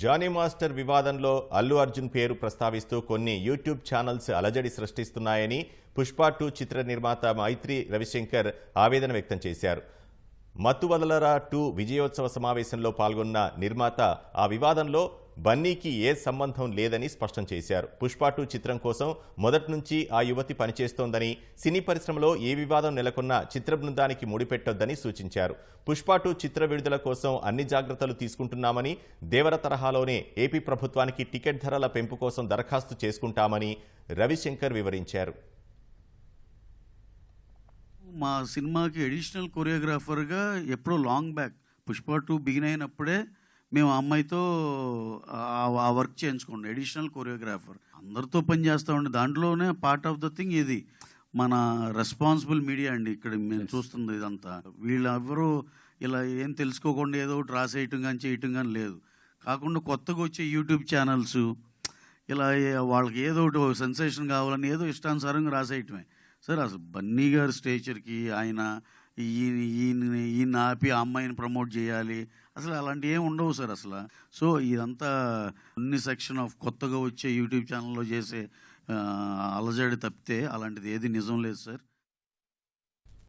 Johnny master వివాదంలో అల్లు అర్జున్ పేరు ప్రస్తావిస్తూ కొన్ని యూట్యూబ్ ఛానల్స్ అలజడి సృష్టిస్తున్నాయని పుష్ప టూ చిత్ర నిర్మాత మైత్రి రవిశంకర్ ఆవేదన వ్యక్తం చేశారు. మత్తువదలరా టూ విజయోత్సవ సమావేశంలో పాల్గొన్న నిర్మాత ఆ వివాదంలో బన్నీకి ఏ సంబంధం లేదని స్పష్టం చేశారు. పుష్ప టూ చిత్రం కోసం మొదటి నుంచి ఆ యువతి పనిచేస్తోందని సినీ పరిశ్రమలో ఏ వివాదం నెలకొన్నా చిత్ర బృందానికి ముడిపెట్టొద్దని సూచించారు. పుష్ప టూ చిత్ర విడుదల కోసం అన్ని జాగ్రత్తలు తీసుకుంటున్నామని దేవర తరహాలోనే ఏపీ ప్రభుత్వానికి టికెట్ ధరల పెంపు కోసం దరఖాస్తు చేసుకుంటామని రవిశంకర్ వివరించారు. మా సినిమాకి అడిషనల్ కొరియోగ్రాఫర్గా ఎప్పుడో long back Pushpa two begin అయినప్పుడే మేము అమ్మాయితో ఆ- వర్క్ చేయించుకోండి. అడిషనల్ కొరియోగ్రాఫర్ అందరితో పని చేస్తా ఉండే దాంట్లోనే పార్ట్ ఆఫ్ ద థింగ్ ఇది. మన రెస్పాన్సిబుల్ మీడియా అండి. ఇక్కడ మేము చూస్తుంది ఇదంతా. వీళ్ళెవరూ ఇలా ఏం తెలుసుకోకుండా ఏదో ఒకటి రాసేయటం కానీ చేయటం కానీ లేదు. కాకుండా కొత్తగా వచ్చే యూట్యూబ్ ఛానల్స్ ఇలా వాళ్ళకి ఏదో ఒకటి సెన్సేషన్ కావాలని ఏదో ఇష్టానుసారంగా రాసేయటమే. సార్ అసలు బన్నీ గారి స్టేచర్కి ఆయన ఈయన ఈయన ఈయన ఆపి ఆ అమ్మాయిని ప్రమోట్ చేయాలి. అసలు అలాంటివి ఏమి ఉండవు సార్ అసలు. సో ఇదంతా అన్ని సెక్షన్ ఆఫ్ కొత్తగా వచ్చే యూట్యూబ్ ఛానల్లో చేసే అలజడి తప్పితే అలాంటిది ఏది నిజం లేదు సార్.